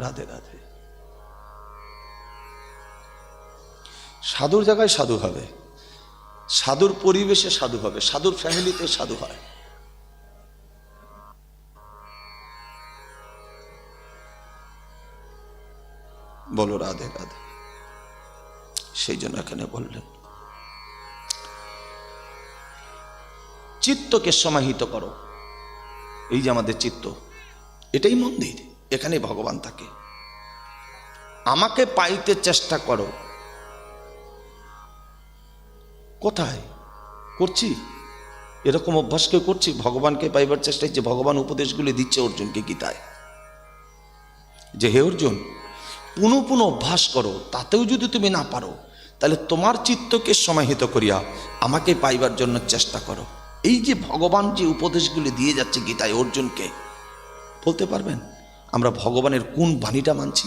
রাধে রাধে। সাধুর জায়গায় সাধু হবে। সাধুর পরিবেশে সাধু হবে। সাধুর ফ্যামিলিতে সাধু হয়। বলো রাধে রাধে। সেই জন্য এখানে বললেন, চিত্তকে সমাহিত করো। এই যে আমাদের চিত্ত, এটাই মন্দির। এখানে ভগবান থাকে। আমাকে পাইতে চেষ্টা করো। কোথায়? করছি। এরকম অভ্যাস কেউ করছি? ভগবানকে পাইবার চেষ্টায় যে ভগবান উপদেশগুলি দিচ্ছে অর্জুনকে গীতায়। যে হে অর্জুন, পুনঃ পুনঃ অভ্যাস করো, তাতেও যদি তুমি না পারো, তাহলে তোমার চিত্তকে সমাহিত করিয়া আমাকে পাইবার জন্য চেষ্টা করো। এই যে ভগবান যে উপদেশগুলি দিয়ে যাচ্ছে গীতায় অর্জুনকে, বলতে পারবেন? আমরা ভগবানের কোন বাণীটা মানছি?